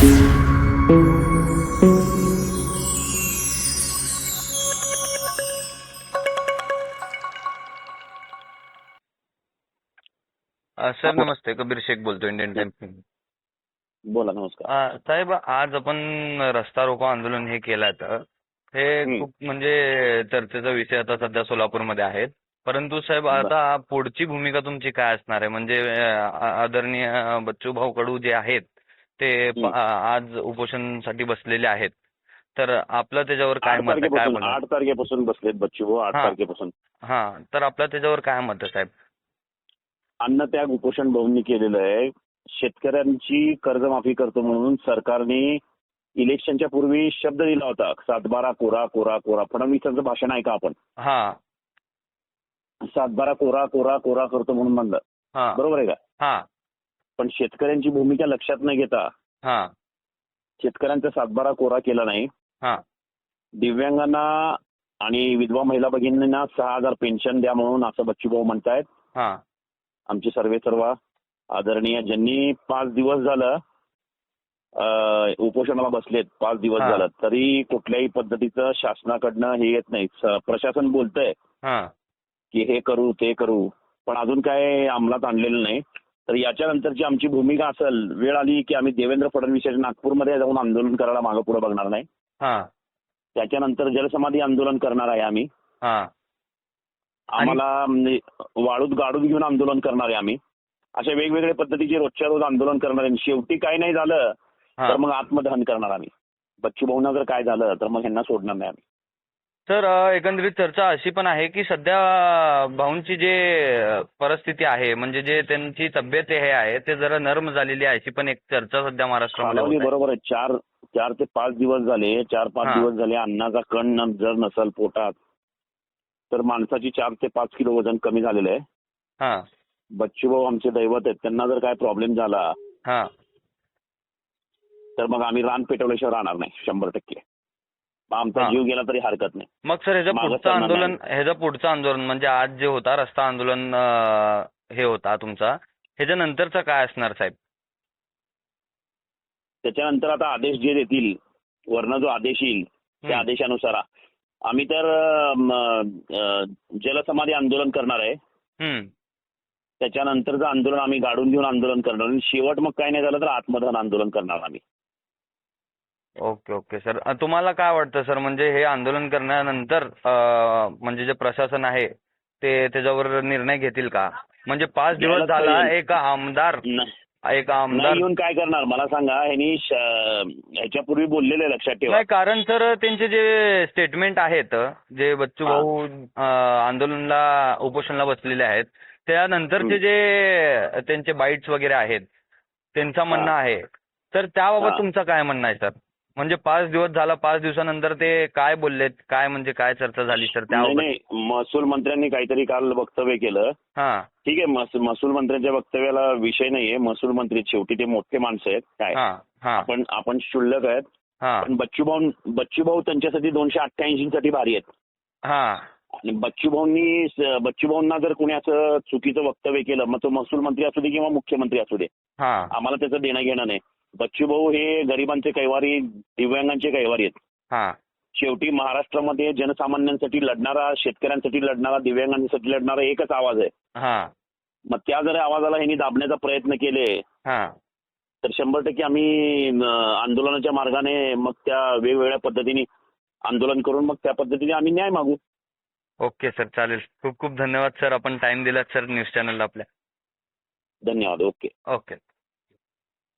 Sir नमस्ते. कबीर शेख बोलतो Indian times बोला नमस्कार. साहेब आज आपण रस्ता रोको आंदोलन हे केलं तर हे. खूप म्हणजे चर्चेचा विषय आता सध्या सोलापूरमध्ये आहे परंतु साहेब. आता पुढची भूमिका तुमची काय असणार आहे? म्हणजे आदरणीय बच्चूभाऊ कडू जे आहेत ते हं. आज उपोषणसाठी बसलेले आहेत. तर आपलं त्याच्यावर काय मत आहे? काय? आठ तारखेपासून बसलेत बच्चू भाऊ आठ हा. तारखेपासून. हा तर आपलं त्याच्यावर काय मत आहे साहेब? अन्नत्याग उपोषण भाऊंनी केलेलं आहे. शेतकऱ्यांची कर्जमाफी करतो म्हणून सरकारने इलेक्शनच्या पूर्वी शब्द दिला होता सातबारा कोरा कोरा कोरा. फडणवीसांचं भाषण ऐका आपण. हा. सातबारा कोरा कोरा कोरा करतो म्हणून म्हणलं. हा. बरोबर आहे का? हा. पण शेतकऱ्यांची भूमिका लक्षात न घेता हा. शेतकऱ्यांचा सातबारा कोरा केला नाही. हा. दिव्यांगांना आणि विधवा महिला भगिनींना सहा हजार पेन्शन द्या म्हणून असं बच्चूभाऊ म्हणतायत. हा. आमचे सर्वे सर्व आदरणीय ज्यांनी पाच दिवस झालं उपोषणाला बसलेत पाच दिवस. झालं तरी कुठल्याही पद्धतीचं शासनाकडनं हे येत नाही. प्रशासन बोलतंय की हे करू ते करू. पण अजून काय अंमलात आणलेलं नाही. तर याच्यानंतरची आमची भूमिका असेल वेळ आली की आम्ही देवेंद्र फडणवीस यांच्या नागपूरमध्ये जाऊन आंदोलन करायला मागं पुढे बघणार नाही. हा. त्याच्यानंतर जलसमाधी आंदोलन करणार आहे आम्ही. हा. आम्हाला म्हणजे वाळूत गाडून घेऊन आंदोलन करणार आहे आम्ही. अशा वेगवेगळ्या पद्धतीचे रोजच्या रोज आंदोलन करणार आहे. शेवटी काय नाही झालं हा. तर मग आत्मदहन करणार आम्ही. बच्चू भाऊंना जर काय झालं तर मग ह्यांना सोडणार नाही आम्ही. तर एकंदरीत चर्चा अशी पण आहे की सध्या भाऊंची जे परिस्थिती आहे म्हणजे जे त्यांची तब्येत हे आहे ते जरा नरम झालेली आहे अशी पण एक चर्चा सध्या महाराष्ट्रामध्ये होत आहे. बरोबर आहे. चार चार ते पाच दिवस झाले चार पाच हा. दिवस झाले अन्नाचा कण न- जर नसल पोटात तर माणसाची चार ते पाच किलो वजन कमी झालेलं आहे. हा. बच्चू भाऊ आमचे दैवत आहेत त्यांना जर काय प्रॉब्लेम झाला हा. तर मग आम्ही रान पेटवल्याशिवाय राहणार नाही शंभर टक्के. आमचा. जीव गेला तरी हरकत नाही. मग सर ह्याचं पुढचं आंदोलन ह्याचं पुढचं आंदोलन म्हणजे आज जे होता रस्ता आंदोलन हे होता तुमचा ह्याच्या नंतरचं काय असणार साहेब? त्याच्यानंतर आता आदेश जे देतील वरनं जो आदेश येईल त्या. आदेशानुसार आम्ही तर जलसमाधी आंदोलन करणार आहे. त्याच्यानंतरचं आंदोलन आम्ही गाडून घेऊन आंदोलन करणार. आणि शेवट मग काय नाही झालं तर आत्मदहन आंदोलन करणार आम्ही. ओके ओके सर तुम्हाला काय वाटतं सर म्हणजे हे आंदोलन करण्यानंतर म्हणजे जे प्रशासन आहे ते त्याच्यावर निर्णय घेतील का म्हणजे पाच दिवस झाला. एक आमदार एक आमदार येऊन काय करणार मला सांगा ह्यांनी ह्याच्यापूर्वी बोललेलं लक्षात ठेवा नाही कारण सर त्यांचे जे स्टेटमेंट आहेत जे बच्चू. भाऊ आंदोलनला उपोषणला बसलेले आहेत त्यानंतरचे. जे त्यांचे बाईट्स वगैरे आहेत त्यांचं म्हणणं आहे तर त्याबाबत. तुमचं काय म्हणणं आहे सर म्हणजे पाच दिवस झाला पाच दिवसानंतर ते काय बोललेत? काय म्हणजे काय चर्चा झाली सर नाही त्याबाबत नाही. महसूल मंत्र्यांनी काहीतरी काल वक्तव्य केलं. हा. ठीक आहे महस- महसूल मंत्र्यांच्या वक्तव्याला विषय नाहीये. महसूल मंत्री शेवटी ते मोठे माणसं आहेत. काय? हा हा. आपण आपण क्षुल्लक आहेत. हा. पण बच्चूभाऊ बच्चूभाऊ त्यांच्यासाठी दोनशे अठ्ठ्याऐंशी साठी भारी आहेत. हा. आणि बच्चूभाऊंनी स- बच्चूभाऊंना जर कोणी असं चुकीचं वक्तव्य केलं मग तो महसूल मंत्री असू दे किंवा मुख्यमंत्री असू दे. हा. आम्हाला त्याचं देणं घेणं नाही. बच्चूभाऊ हे गरिबांचे कैवारी दिव्यांगांचे कैवारी आहेत. हा. शेवटी महाराष्ट्रामध्ये जनसामान्यांसाठी लढणारा शेतकऱ्यांसाठी लढणारा दिव्यांगांसाठी लढणारा एकच आवाज आहे. हा. मग त्या जर आवाजाला ह्यांनी दाबण्याचा प्रयत्न केले हा. तर शंभर टक्के आम्ही आंदोलनाच्या मार्गाने मग त्या वेगवेगळ्या पद्धतीने आंदोलन करून मग त्या पद्धतीने आम्ही न्याय मागू. Okay sir. चालेल. खूप खूप धन्यवाद सर. आपण टाइम दिलात सर न्यूज चॅनलला आपल्या. धन्यवाद. ओके. ओके.